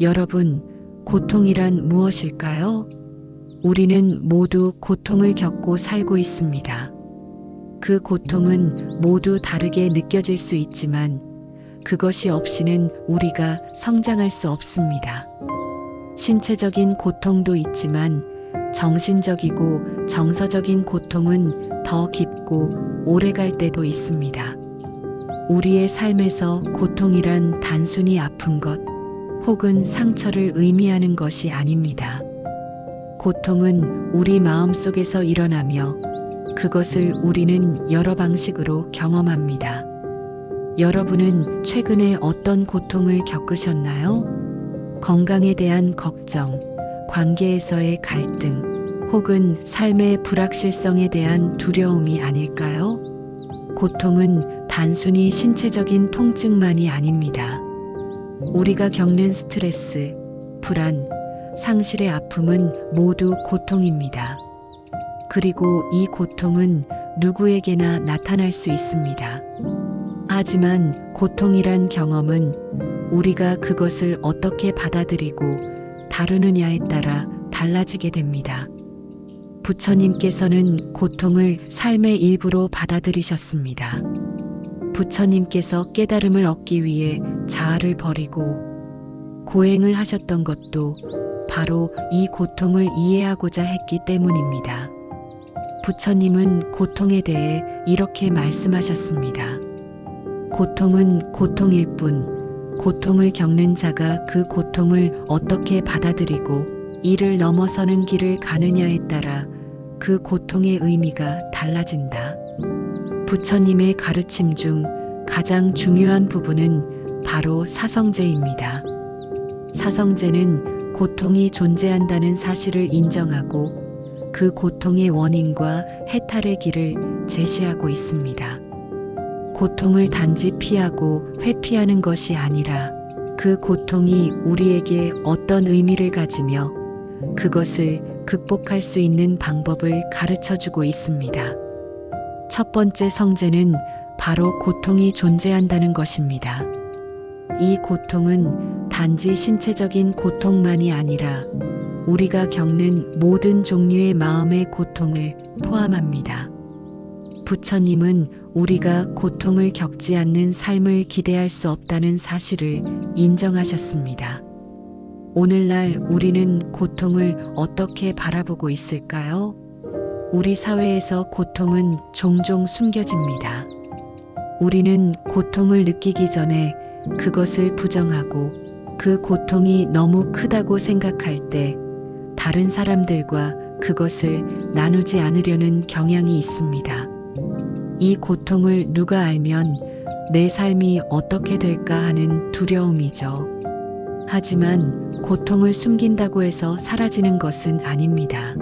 여러분, 고통이란 무엇일까요? 우리는 모두 고통을 겪고 살고 있습니다. 그 고통은 모두 다르게 느껴질 수 있지만 그것이 없이는 우리가 성장할 수 없습니다. 신체적인 고통도 있지만 정신적이고 정서적인 고통은 더 깊고 오래 갈 때도 있습니다. 우리의 삶에서 고통이란 단순히 아픈 것 혹은 상처를 의미하는 것이 아닙니다. 고통은 우리 마음 속에서 일어나며 그것을 우리는 여러 방식으로 경험합니다. 여러분은 최근에 어떤 고통을 겪으셨나요? 건강에 대한 걱정, 관계에서의 갈등, 혹은 삶의 불확실성에 대한 두려움이 아닐까요? 고통은 단순히 신체적인 통증만이 아닙니다. 우리가 겪는 스트레스, 불안, 상실의 아픔은 모두 고통입니다. 그리고 이 고통은 누구에게나 나타날 수 있습니다. 하지만 고통이란 경험은 우리가 그것을 어떻게 받아들이고 다루느냐에 따라 달라지게 됩니다. 부처님께서는 고통을 삶의 일부로 받아들이셨습니다. 부처님께서 깨달음을 얻기 위해 자아를 버리고 고행을 하셨던 것도 바로 이 고통을 이해하고자 했기 때문입니다. 부처님은 고통에 대해 이렇게 말씀하셨습니다. 고통은 고통일 뿐, 고통을 겪는 자가 그 고통을 어떻게 받아들이고 이를 넘어서는 길을 가느냐에 따라 그 고통의 의미가 달라진다. 부처님의 가르침 중 가장 중요한 부분은 바로 사성제입니다. 사성제는 고통이 존재한다는 사실을 인정하고 그 고통의 원인과 해탈의 길을 제시하고 있습니다. 고통을 단지 피하고 회피하는 것이 아니라 그 고통이 우리에게 어떤 의미를 가지며 그것을 극복할 수 있는 방법을 가르쳐 주고 있습니다. 첫 번째 성제는 바로 고통이 존재한다는 것입니다. 이 고통은 단지 신체적인 고통만이 아니라 우리가 겪는 모든 종류의 마음의 고통을 포함합니다. 부처님은 우리가 고통을 겪지 않는 삶을 기대할 수 없다는 사실을 인정하셨습니다. 오늘날 우리는 고통을 어떻게 바라보고 있을까요? 우리 사회에서 고통은 종종 숨겨집니다. 우리는 고통을 느끼기 전에 그것을 부정하고 그 고통이 너무 크다고 생각할 때 다른 사람들과 그것을 나누지 않으려는 경향이 있습니다. 이 고통을 누가 알면 내 삶이 어떻게 될까 하는 두려움이죠. 하지만 고통을 숨긴다고 해서 사라지는 것은 아닙니다.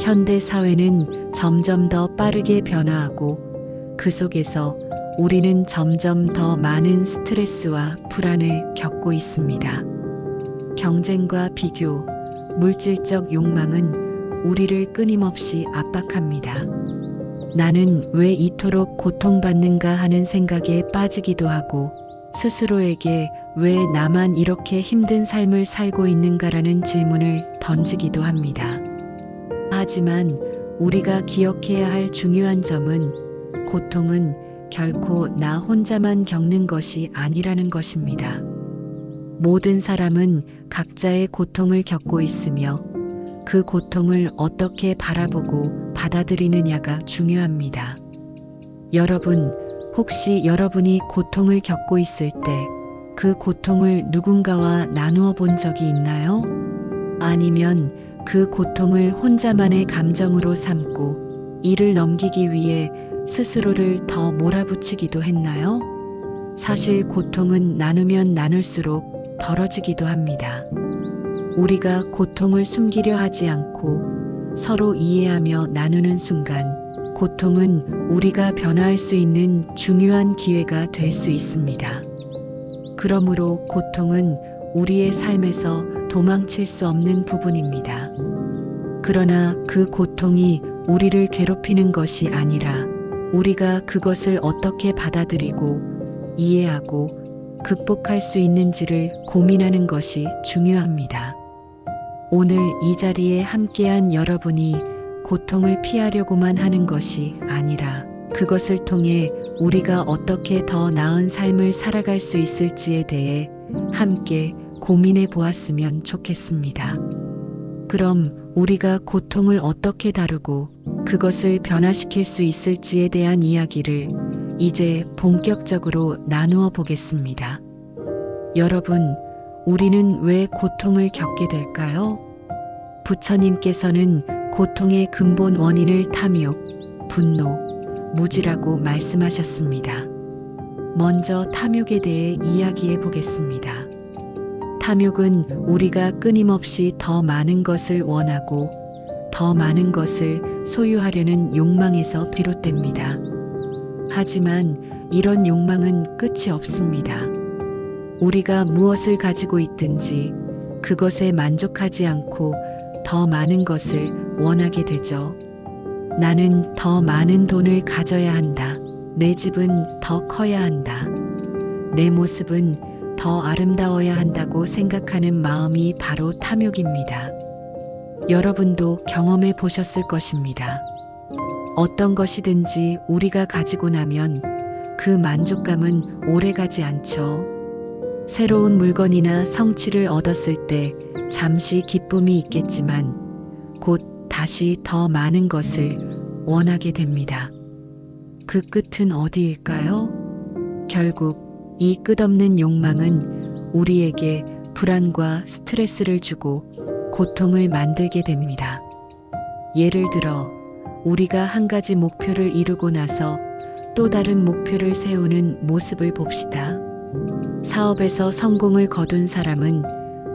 현대 사회는 점점 더 빠르게 변화하고 그 속에서 우리는 점점 더 많은 스트레스와 불안을 겪고 있습니다. 경쟁과 비교, 물질적 욕망은 우리를 끊임없이 압박합니다. 나는 왜 이토록 고통받는가 하는 생각에 빠지기도 하고 스스로에게 왜 나만 이렇게 힘든 삶을 살고 있는가라는 질문을 던지기도 합니다. 하지만 우리가 기억해야 할 중요한 점은 고통은 결코 나 혼자만 겪는 것이 아니라는 것입니다. 모든 사람은 각자의 고통을 겪고 있으며 그 고통을 어떻게 바라보고 받아들이느냐가 중요합니다. 여러분, 혹시 여러분이 고통을 겪고 있을 때 그 고통을 누군가와 나누어 본 적이 있나요? 아니면 그 고통을 혼자만의 감정으로 삼고 이를 넘기기 위해 스스로를 더 몰아붙이기도 했나요? 사실 고통은 나누면 나눌수록 덜어지기도 합니다. 우리가 고통을 숨기려 하지 않고 서로 이해하며 나누는 순간 고통은 우리가 변화할 수 있는 중요한 기회가 될 수 있습니다. 그러므로 고통은 우리의 삶에서 도망칠 수 없는 부분입니다. 그러나 그 고통이 우리를 괴롭히는 것이 아니라 우리가 그것을 어떻게 받아들이고 이해하고 극복할 수 있는지를 고민하는 것이 중요합니다. 오늘 이 자리에 함께한 여러분이 고통을 피하려고만 하는 것이 아니라 그것을 통해 우리가 어떻게 더 나은 삶을 살아갈 수 있을지에 대해 함께 고민해 보았으면 좋겠습니다. 그럼 우리가 고통을 어떻게 다루고 그것을 변화시킬 수 있을지에 대한 이야기를 이제 본격적으로 나누어 보겠습니다. 여러분, 우리는 왜 고통을 겪게 될까요? 부처님께서는 고통의 근본 원인을 탐욕, 분노, 무지라고 말씀하셨습니다. 먼저 탐욕에 대해 이야기해 보겠습니다. 탐욕은 우리가 끊임없이 더 많은 것을 원하고 더 많은 것을 소유하려는 욕망에서 비롯됩니다. 하지만 이런 욕망은 끝이 없습니다. 우리가 무엇을 가지고 있든지 그것에 만족하지 않고 더 많은 것을 원하게 되죠. 나는 더 많은 돈을 가져야 한다. 내 집은 더 커야 한다. 내 모습은 더 아름다워야 한다고 생각하는 마음이 바로 탐욕입니다. 여러분도 경험해 보셨을 것입니다. 어떤 것이든지 우리가 가지고 나면 그 만족감은 오래 가지 않죠. 새로운 물건이나 성취를 얻었을 때 잠시 기쁨이 있겠지만 곧 다시 더 많은 것을 원하게 됩니다. 그 끝은 어디일까요? 결국 이 끝없는 욕망은 우리에게 불안과 스트레스를 주고 고통을 만들게 됩니다. 예를 들어 우리가 한 가지 목표를 이루고 나서 또 다른 목표를 세우는 모습을 봅시다. 사업에서 성공을 거둔 사람은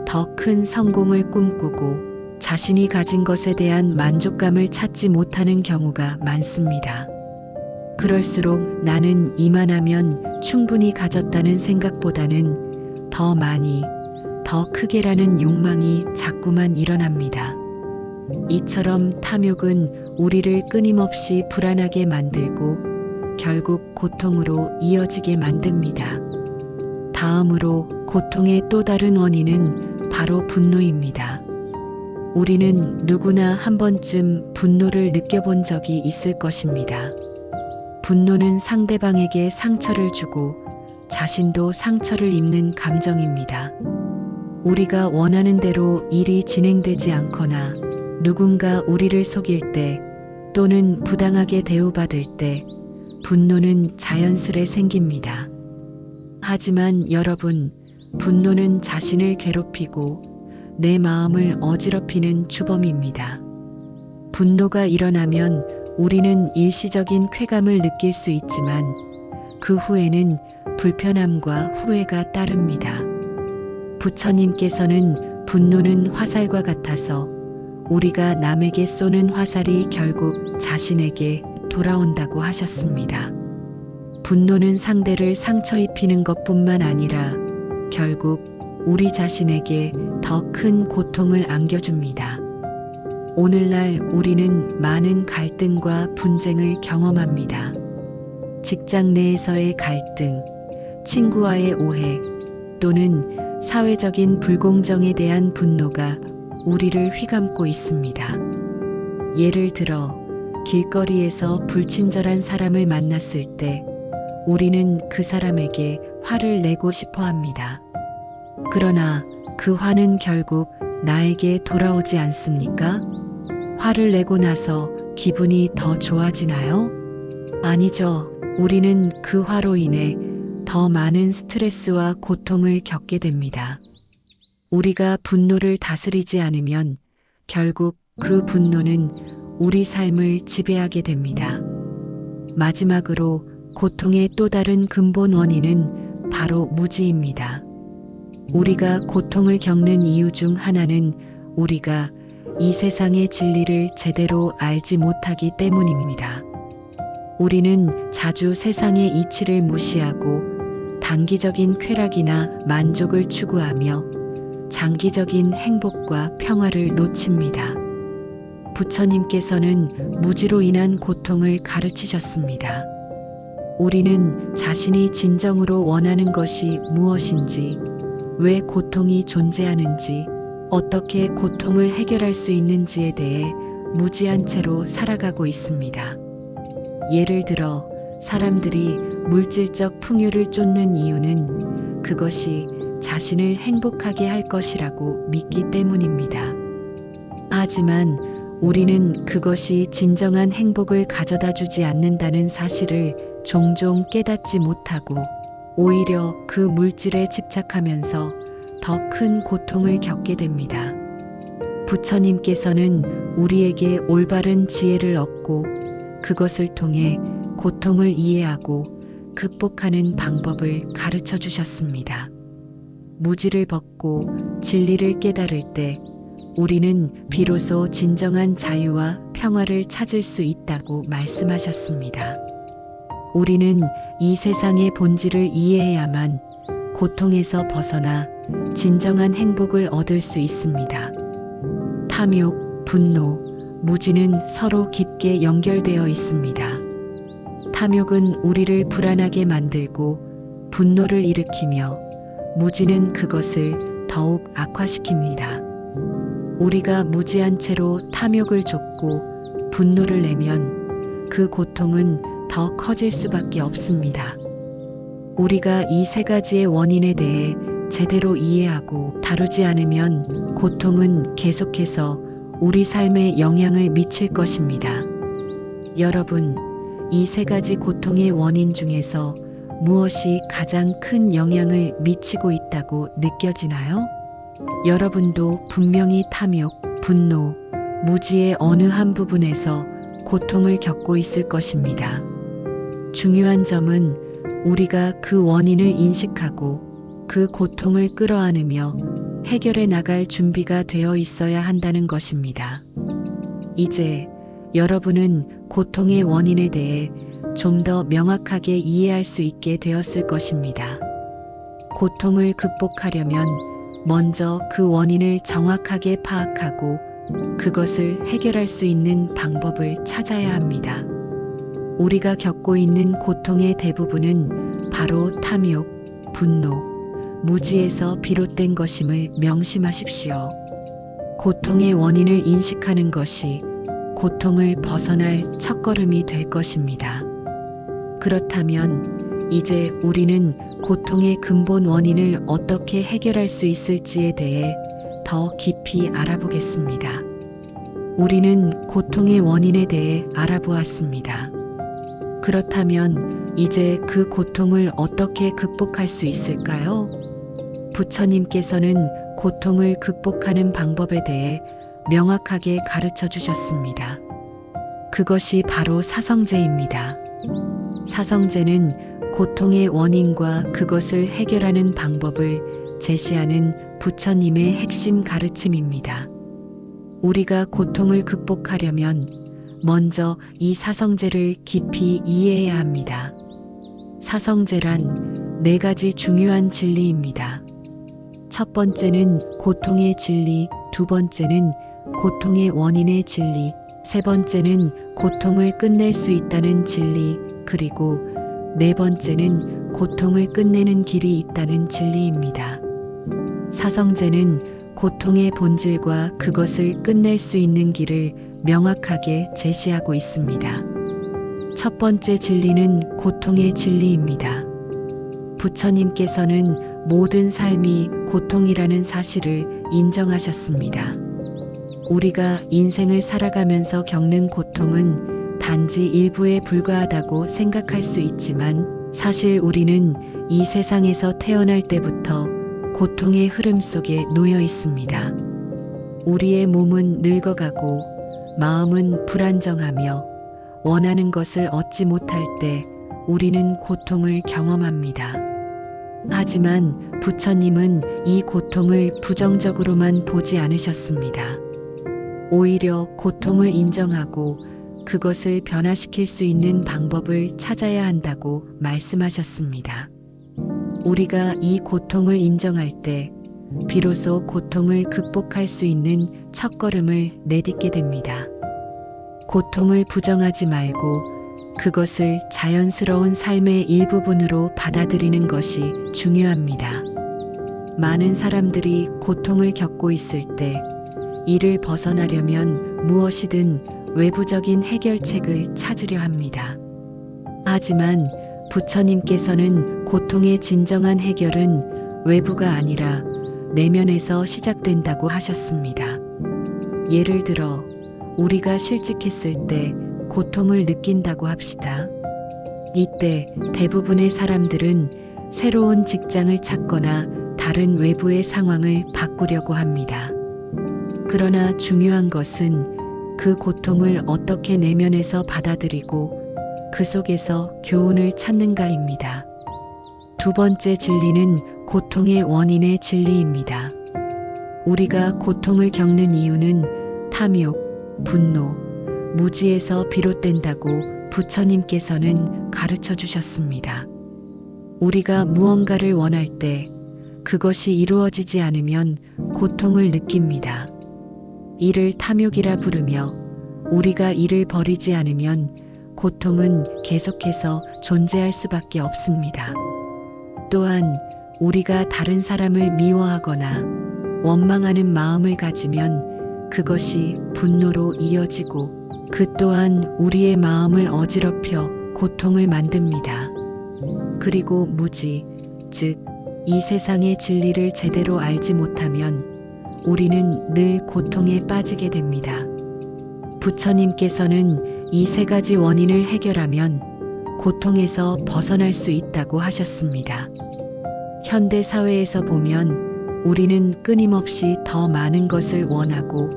더 큰 성공을 꿈꾸고 자신이 가진 것에 대한 만족감을 찾지 못하는 경우가 많습니다. 그럴수록 나는 이만하면 충분히 가졌다는 생각보다는 더 많이, 더 크게라는 욕망이 자꾸만 일어납니다. 이처럼 탐욕은 우리를 끊임없이 불안하게 만들고 결국 고통으로 이어지게 만듭니다. 다음으로 고통의 또 다른 원인은 바로 분노입니다. 우리는 누구나 한 번쯤 분노를 느껴본 적이 있을 것입니다. 분노는 상대방에게 상처를 주고 자신도 상처를 입는 감정입니다. 우리가 원하는 대로 일이 진행되지 않거나 누군가 우리를 속일 때 또는 부당하게 대우받을 때 분노는 자연스레 생깁니다. 하지만 여러분, 분노는 자신을 괴롭히고 내 마음을 어지럽히는 주범입니다. 분노가 일어나면 우리는 일시적인 쾌감을 느낄 수 있지만 그 후에는 불편함과 후회가 따릅니다. 부처님께서는 분노는 화살과 같아서 우리가 남에게 쏘는 화살이 결국 자신에게 돌아온다고 하셨습니다. 분노는 상대를 상처 입히는 것 뿐만 아니라 결국 우리 자신에게 더 큰 고통을 안겨줍니다. 오늘날 우리는 많은 갈등과 분쟁을 경험합니다. 직장 내에서의 갈등, 친구와의 오해, 또는 사회적인 불공정에 대한 분노가 우리를 휘감고 있습니다. 예를 들어, 길거리에서 불친절한 사람을 만났을 때 우리는 그 사람에게 화를 내고 싶어 합니다. 그러나 그 화는 결국 나에게 돌아오지 않습니까? 화를 내고 나서 기분이 더 좋아지나요? 아니죠. 우리는 그 화로 인해 더 많은 스트레스와 고통을 겪게 됩니다. 우리가 분노를 다스리지 않으면 결국 그 분노는 우리 삶을 지배하게 됩니다. 마지막으로 고통의 또 다른 근본 원인은 바로 무지입니다. 우리가 고통을 겪는 이유 중 하나는 우리가 이 세상의 진리를 제대로 알지 못하기 때문입니다. 우리는 자주 세상의 이치를 무시하고 단기적인 쾌락이나 만족을 추구하며 장기적인 행복과 평화를 놓칩니다. 부처님께서는 무지로 인한 고통을 가르치셨습니다. 우리는 자신이 진정으로 원하는 것이 무엇인지, 왜 고통이 존재하는지, 어떻게 고통을 해결할 수 있는지에 대해 무지한 채로 살아가고 있습니다. 예를 들어 사람들이 물질적 풍요를 쫓는 이유는 그것이 자신을 행복하게 할 것이라고 믿기 때문입니다. 하지만 우리는 그것이 진정한 행복을 가져다 주지 않는다는 사실을 종종 깨닫지 못하고 오히려 그 물질에 집착하면서 더 큰 고통을 겪게 됩니다. 부처님께서는 우리에게 올바른 지혜를 얻고 그것을 통해 고통을 이해하고 극복하는 방법을 가르쳐 주셨습니다. 무지를 벗고 진리를 깨달을 때 우리는 비로소 진정한 자유와 평화를 찾을 수 있다고 말씀하셨습니다. 우리는 이 세상의 본질을 이해해야만 고통에서 벗어나 진정한 행복을 얻을 수 있습니다. 탐욕, 분노, 무지는 서로 깊게 연결되어 있습니다. 탐욕은 우리를 불안하게 만들고 분노를 일으키며 무지는 그것을 더욱 악화시킵니다. 우리가 무지한 채로 탐욕을 줬고 분노를 내면 그 고통은 더 커질 수밖에 없습니다. 우리가 이 세 가지의 원인에 대해 제대로 이해하고 다루지 않으면 고통은 계속해서 우리 삶에 영향을 미칠 것입니다. 여러분, 이 세 가지 고통의 원인 중에서 무엇이 가장 큰 영향을 미치고 있다고 느껴지나요? 여러분도 분명히 탐욕, 분노, 무지의 어느 한 부분에서 고통을 겪고 있을 것입니다. 중요한 점은 우리가 그 원인을 인식하고 그 고통을 끌어안으며 해결해 나갈 준비가 되어 있어야 한다는 것입니다. 이제 여러분은 고통의 원인에 대해 좀 더 명확하게 이해할 수 있게 되었을 것입니다. 고통을 극복하려면 먼저 그 원인을 정확하게 파악하고 그것을 해결할 수 있는 방법을 찾아야 합니다. 우리가 겪고 있는 고통의 대부분은 바로 탐욕, 분노, 무지에서 비롯된 것임을 명심하십시오. 고통의 원인을 인식하는 것이 고통을 벗어날 첫걸음이 될 것입니다. 그렇다면 이제 우리는 고통의 근본 원인을 어떻게 해결할 수 있을지에 대해 더 깊이 알아보겠습니다. 우리는 고통의 원인에 대해 알아보았습니다. 그렇다면 이제 그 고통을 어떻게 극복할 수 있을까요? 부처님께서는 고통을 극복하는 방법에 대해 명확하게 가르쳐 주셨습니다. 그것이 바로 사성제입니다. 사성제는 고통의 원인과 그것을 해결하는 방법을 제시하는 부처님의 핵심 가르침입니다. 우리가 고통을 극복하려면 먼저 이 사성제를 깊이 이해해야 합니다. 사성제란 네 가지 중요한 진리입니다. 첫 번째는 고통의 진리, 두 번째는 고통의 원인의 진리, 세 번째는 고통을 끝낼 수 있다는 진리, 그리고 네 번째는 고통을 끝내는 길이 있다는 진리입니다. 사성제는 고통의 본질과 그것을 끝낼 수 있는 길을 명확하게 제시하고 있습니다. 첫 번째 진리는 고통의 진리입니다. 부처님께서는 모든 삶이 고통이라는 사실을 인정하셨습니다. 우리가 인생을 살아가면서 겪는 고통은 단지 일부에 불과하다고 생각할 수 있지만 사실 우리는 이 세상에서 태어날 때부터 고통의 흐름 속에 놓여 있습니다. 우리의 몸은 늙어가고 마음은 불안정하며 원하는 것을 얻지 못할 때 우리는 고통을 경험합니다. 하지만 부처님은 이 고통을 부정적으로만 보지 않으셨습니다. 오히려 고통을 인정하고 그것을 변화시킬 수 있는 방법을 찾아야 한다고 말씀하셨습니다. 우리가 이 고통을 인정할 때 비로소 고통을 극복할 수 있는 첫걸음을 내딛게 됩니다. 고통을 부정하지 말고 그것을 자연스러운 삶의 일부분으로 받아들이는 것이 중요합니다. 많은 사람들이 고통을 겪고 있을 때 이를 벗어나려면 무엇이든 외부적인 해결책을 찾으려 합니다. 하지만 부처님께서는 고통의 진정한 해결은 외부가 아니라 내면에서 시작된다고 하셨습니다. 예를 들어, 우리가 실직했을 때 고통을 느낀다고 합시다. 이때 대부분의 사람들은 새로운 직장을 찾거나 다른 외부의 상황을 바꾸려고 합니다. 그러나 중요한 것은 그 고통을 어떻게 내면에서 받아들이고 그 속에서 교훈을 찾는가입니다. 두 번째 진리는 고통의 원인의 진리입니다. 우리가 고통을 겪는 이유는 탐욕, 분노, 무지에서 비롯된다고 부처님께서는 가르쳐 주셨습니다. 우리가 무언가를 원할 때 그것이 이루어지지 않으면 고통을 느낍니다. 이를 탐욕이라 부르며 우리가 이를 버리지 않으면 고통은 계속해서 존재할 수밖에 없습니다. 또한 우리가 다른 사람을 미워하거나 원망하는 마음을 가지면 그것이 분노로 이어지고 그 또한 우리의 마음을 어지럽혀 고통을 만듭니다. 그리고 무지, 즉, 이 세상의 진리를 제대로 알지 못하면 우리는 늘 고통에 빠지게 됩니다. 부처님께서는 이 세 가지 원인을 해결하면 고통에서 벗어날 수 있다고 하셨습니다. 현대 사회에서 보면 우리는 끊임없이 더 많은 것을 원하고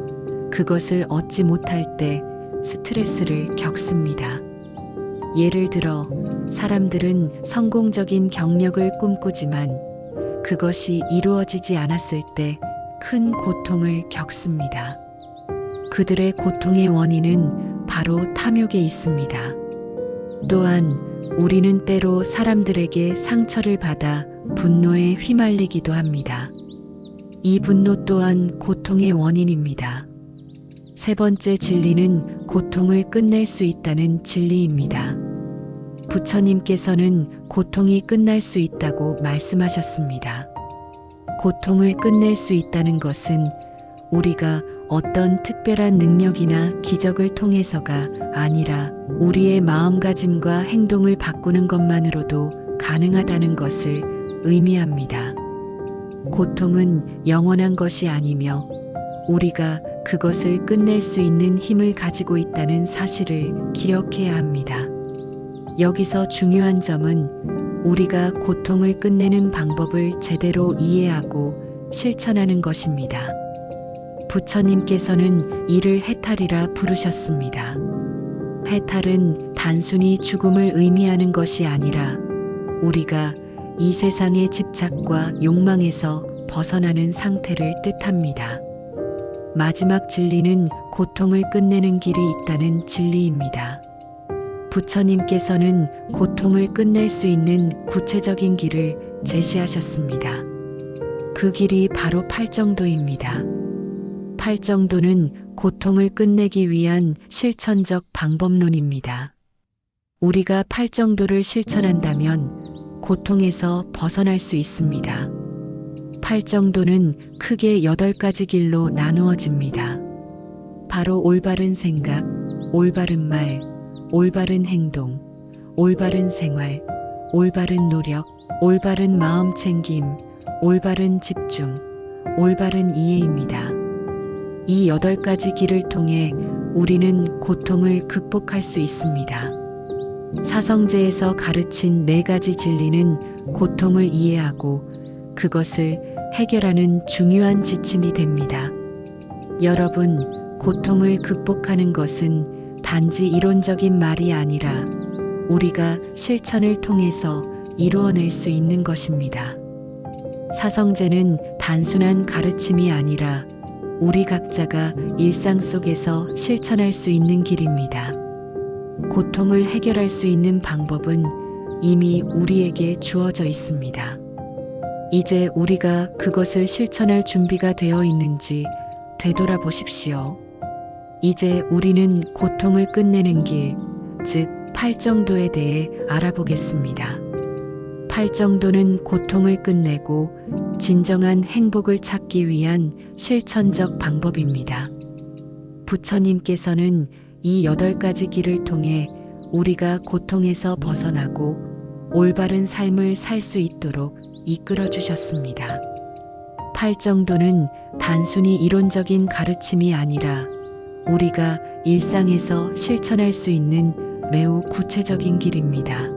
그것을 얻지 못할 때 스트레스를 겪습니다. 예를 들어 사람들은 성공적인 경력을 꿈꾸지만 그것이 이루어지지 않았을 때 큰 고통을 겪습니다. 그들의 고통의 원인은 바로 탐욕에 있습니다. 또한 우리는 때로 사람들에게 상처를 받아 분노에 휘말리기도 합니다. 이 분노 또한 고통의 원인입니다. 세 번째 진리는 고통을 끝낼 수 있다는 진리입니다. 부처님께서는 고통이 끝날 수 있다고 말씀하셨습니다. 고통을 끝낼 수 있다는 것은 우리가 어떤 특별한 능력이나 기적을 통해서가 아니라 우리의 마음가짐과 행동을 바꾸는 것만으로도 가능하다는 것을 의미합니다. 고통은 영원한 것이 아니며 우리가 그것을 끝낼 수 있는 힘을 가지고 있다는 사실을 기억해야 합니다. 여기서 중요한 점은 우리가 고통을 끝내는 방법을 제대로 이해하고 실천하는 것입니다. 부처님께서는 이를 해탈이라 부르셨습니다. 해탈은 단순히 죽음을 의미하는 것이 아니라 우리가 이 세상의 집착과 욕망에서 벗어나는 상태를 뜻합니다. 마지막 진리는 고통을 끝내는 길이 있다는 진리입니다. 부처님께서는 고통을 끝낼 수 있는 구체적인 길을 제시하셨습니다. 그 길이 바로 팔정도입니다. 팔정도는 고통을 끝내기 위한 실천적 방법론입니다. 우리가 팔정도를 실천한다면 고통에서 벗어날 수 있습니다. 팔정도는 크게 여덟 가지 길로 나누어집니다. 바로 올바른 생각, 올바른 말, 올바른 행동, 올바른 생활, 올바른 노력, 올바른 마음 챙김, 올바른 집중, 올바른 이해입니다. 이 여덟 가지 길을 통해 우리는 고통을 극복할 수 있습니다. 사성제에서 가르친 네 가지 진리는 고통을 이해하고 그것을 해결하는 중요한 지침이 됩니다. 여러분, 고통을 극복하는 것은 단지 이론적인 말이 아니라 우리가 실천을 통해서 이루어낼 수 있는 것입니다. 사성제는 단순한 가르침이 아니라 우리 각자가 일상 속에서 실천할 수 있는 길입니다. 고통을 해결할 수 있는 방법은 이미 우리에게 주어져 있습니다. 이제 우리가 그것을 실천할 준비가 되어 있는지 되돌아보십시오. 이제 우리는 고통을 끝내는 길, 즉, 팔정도에 대해 알아보겠습니다. 팔정도는 고통을 끝내고 진정한 행복을 찾기 위한 실천적 방법입니다. 부처님께서는 이 여덟 가지 길을 통해 우리가 고통에서 벗어나고 올바른 삶을 살 수 있도록 이끌어 주셨습니다. 팔정도는 단순히 이론적인 가르침이 아니라 우리가 일상에서 실천할 수 있는 매우 구체적인 길입니다.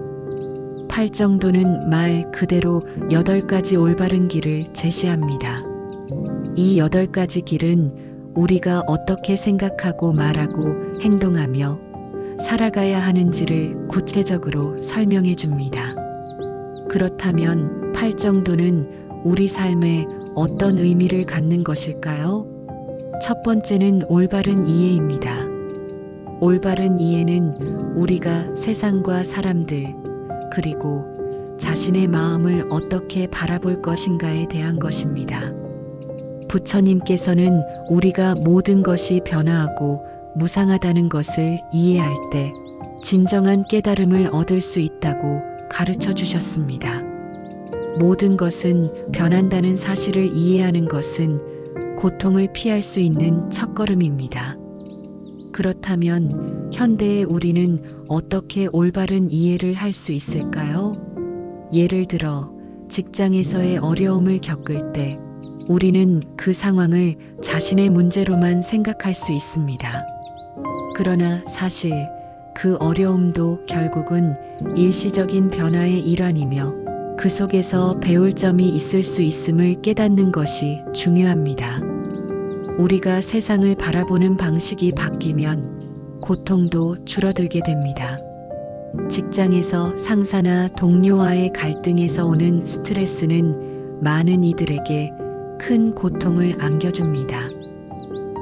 팔정도는 말 그대로 여덟 가지 올바른 길을 제시합니다. 이 여덟 가지 길은 우리가 어떻게 생각하고 말하고 행동하며 살아가야 하는지를 구체적으로 설명해 줍니다. 그렇다면 팔 정도는 우리 삶에 어떤 의미를 갖는 것일까요? 첫 번째는 올바른 이해입니다. 올바른 이해는 우리가 세상과 사람들, 그리고 자신의 마음을 어떻게 바라볼 것인가에 대한 것입니다. 부처님께서는 우리가 모든 것이 변화하고 무상하다는 것을 이해할 때 진정한 깨달음을 얻을 수 있다고 가르쳐 주셨습니다. 모든 것은 변한다는 사실을 이해하는 것은 고통을 피할 수 있는 첫걸음입니다. 그렇다면 현대의 우리는 어떻게 올바른 이해를 할 수 있을까요? 예를 들어 직장에서의 어려움을 겪을 때 우리는 그 상황을 자신의 문제로만 생각할 수 있습니다. 그러나 사실 그 어려움도 결국은 일시적인 변화의 일환이며 그 속에서 배울 점이 있을 수 있음을 깨닫는 것이 중요합니다. 우리가 세상을 바라보는 방식이 바뀌면 고통도 줄어들게 됩니다. 직장에서 상사나 동료와의 갈등에서 오는 스트레스는 많은 이들에게 큰 고통을 안겨줍니다.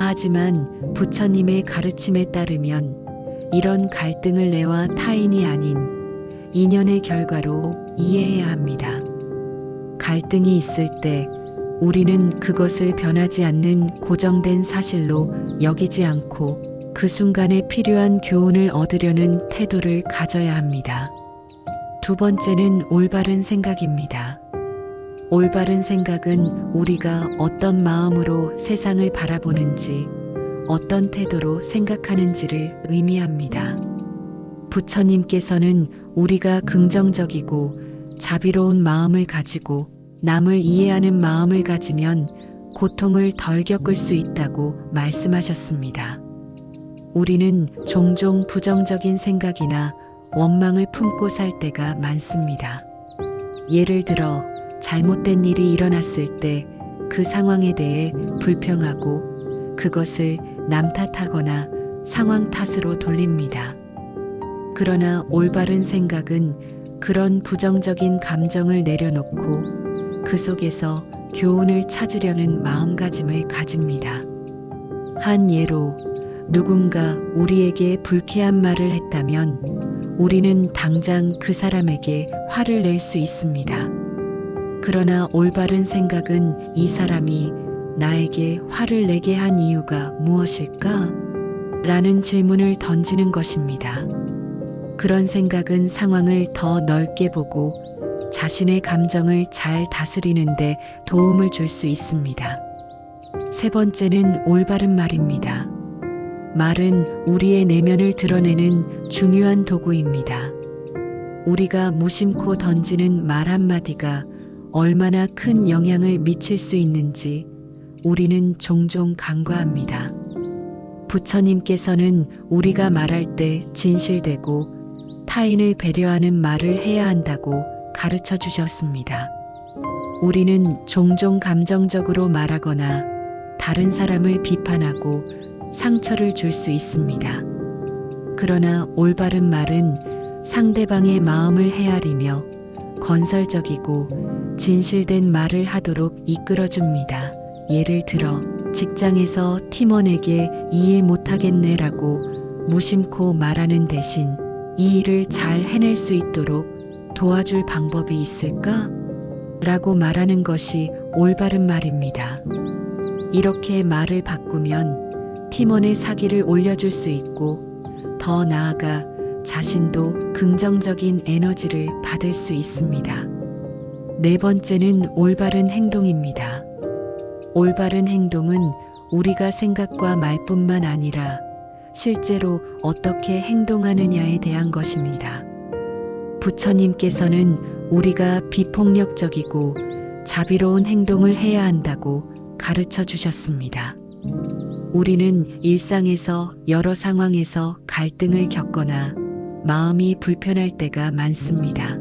하지만 부처님의 가르침에 따르면 이런 갈등을 내와 타인이 아닌 인연의 결과로 이해해야 합니다. 갈등이 있을 때 우리는 그것을 변하지 않는 고정된 사실로 여기지 않고 그 순간에 필요한 교훈을 얻으려는 태도를 가져야 합니다. 두 번째는 올바른 생각입니다. 올바른 생각은 우리가 어떤 마음으로 세상을 바라보는지, 어떤 태도로 생각하는지를 의미합니다. 부처님께서는 우리가 긍정적이고 자비로운 마음을 가지고 남을 이해하는 마음을 가지면 고통을 덜 겪을 수 있다고 말씀하셨습니다. 우리는 종종 부정적인 생각이나 원망을 품고 살 때가 많습니다. 예를 들어 잘못된 일이 일어났을 때 그 상황에 대해 불평하고 그것을 남 탓하거나 상황 탓으로 돌립니다. 그러나 올바른 생각은 그런 부정적인 감정을 내려놓고 그 속에서 교훈을 찾으려는 마음가짐을 가집니다. 한 예로 누군가 우리에게 불쾌한 말을 했다면 우리는 당장 그 사람에게 화를 낼 수 있습니다. 그러나 올바른 생각은 이 사람이 나에게 화를 내게 한 이유가 무엇일까? 라는 질문을 던지는 것입니다. 그런 생각은 상황을 더 넓게 보고 자신의 감정을 잘 다스리는데 도움을 줄 수 있습니다. 세 번째는 올바른 말입니다. 말은 우리의 내면을 드러내는 중요한 도구입니다. 우리가 무심코 던지는 말 한마디가 얼마나 큰 영향을 미칠 수 있는지 우리는 종종 간과합니다. 부처님께서는 우리가 말할 때 진실되고 타인을 배려하는 말을 해야 한다고 가르쳐 주셨습니다. 우리는 종종 감정적으로 말하거나 다른 사람을 비판하고 상처를 줄 수 있습니다. 그러나 올바른 말은 상대방의 마음을 헤아리며 건설적이고 진실된 말을 하도록 이끌어줍니다. 예를 들어 직장에서 팀원에게 이 일 못하겠네라고 무심코 말하는 대신 이 일을 잘 해낼 수 있도록 도와줄 방법이 있을까? 라고 말하는 것이 올바른 말입니다. 이렇게 말을 바꾸면 팀원의 사기를 올려줄 수 있고 더 나아가 자신도 긍정적인 에너지를 받을 수 있습니다. 네 번째는 올바른 행동입니다. 올바른 행동은 우리가 생각과 말뿐만 아니라 실제로 어떻게 행동하느냐에 대한 것입니다. 부처님께서는 우리가 비폭력적이고 자비로운 행동을 해야 한다고 가르쳐 주셨습니다. 우리는 일상에서 여러 상황에서 갈등을 겪거나 마음이 불편할 때가 많습니다.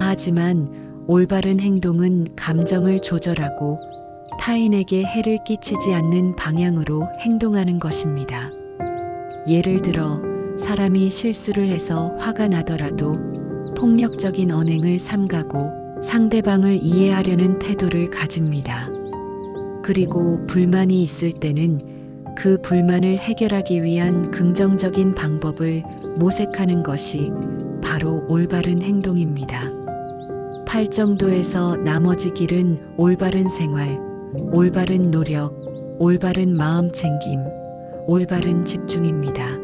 하지만 올바른 행동은 감정을 조절하고 타인에게 해를 끼치지 않는 방향으로 행동하는 것입니다. 예를 들어 사람이 실수를 해서 화가 나더라도 폭력적인 언행을 삼가고 상대방을 이해하려는 태도를 가집니다. 그리고 불만이 있을 때는 그 불만을 해결하기 위한 긍정적인 방법을 모색하는 것이 바로 올바른 행동입니다. 팔 정도에서 나머지 길은 올바른 생활, 올바른 노력, 올바른 마음 챙김, 올바른 집중입니다.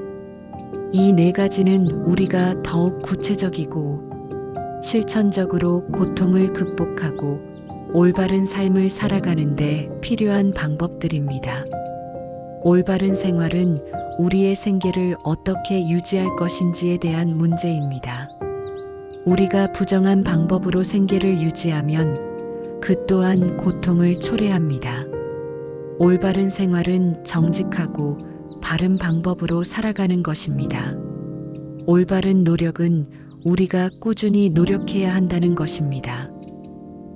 이 네 가지는 우리가 더욱 구체적이고 실천적으로 고통을 극복하고 올바른 삶을 살아가는데 필요한 방법들입니다. 올바른 생활은 우리의 생계를 어떻게 유지할 것인지에 대한 문제입니다. 우리가 부정한 방법으로 생계를 유지하면 그 또한 고통을 초래합니다. 올바른 생활은 정직하고 바른 방법으로 살아가는 것입니다. 올바른 노력은 우리가 꾸준히 노력해야 한다는 것입니다.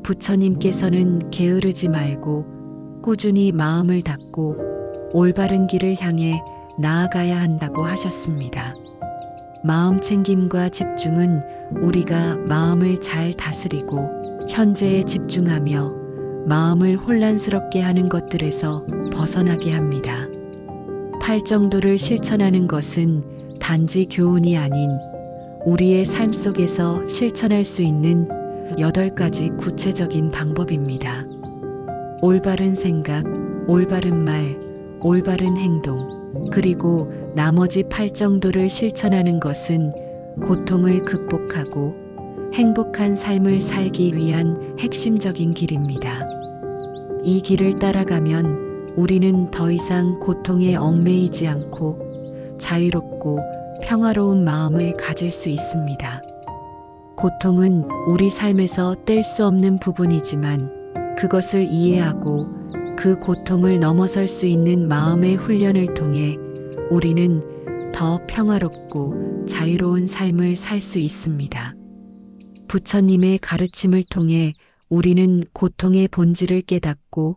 부처님께서는 게으르지 말고 꾸준히 마음을 닫고 올바른 길을 향해 나아가야 한다고 하셨습니다. 마음 챙김과 집중은 우리가 마음을 잘 다스리고 현재에 집중하며 마음을 혼란스럽게 하는 것들에서 벗어나게 합니다. 팔정도를 실천하는 것은 단지 교훈이 아닌 우리의 삶 속에서 실천할 수 있는 여덟 가지 구체적인 방법입니다. 올바른 생각, 올바른 말, 올바른 행동, 그리고 나머지 팔정도를 실천하는 것은 고통을 극복하고 행복한 삶을 살기 위한 핵심적인 길입니다. 이 길을 따라가면 우리는 더 이상 고통에 얽매이지 않고 자유롭고 평화로운 마음을 가질 수 있습니다. 고통은 우리 삶에서 뗄 수 없는 부분이지만 그것을 이해하고 그 고통을 넘어설 수 있는 마음의 훈련을 통해 우리는 더 평화롭고 자유로운 삶을 살 수 있습니다. 부처님의 가르침을 통해 우리는 고통의 본질을 깨닫고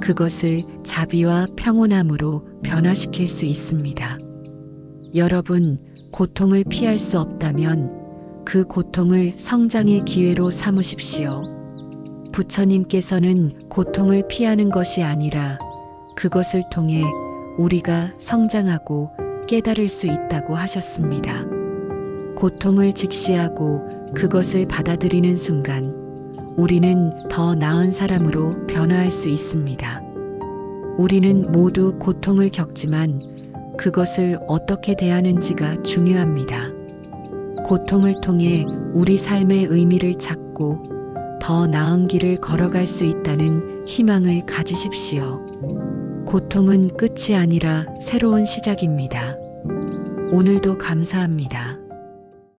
그것을 자비와 평온함으로 변화시킬 수 있습니다. 여러분, 고통을 피할 수 없다면 그 고통을 성장의 기회로 삼으십시오. 부처님께서는 고통을 피하는 것이 아니라 그것을 통해 우리가 성장하고 깨달을 수 있다고 하셨습니다. 고통을 직시하고 그것을 받아들이는 순간 우리는 더 나은 사람으로 변화할 수 있습니다. 우리는 모두 고통을 겪지만 그것을 어떻게 대하는지가 중요합니다. 고통을 통해 우리 삶의 의미를 찾고 더 나은 길을 걸어갈 수 있다는 희망을 가지십시오. 고통은 끝이 아니라 새로운 시작입니다. 오늘도 감사합니다.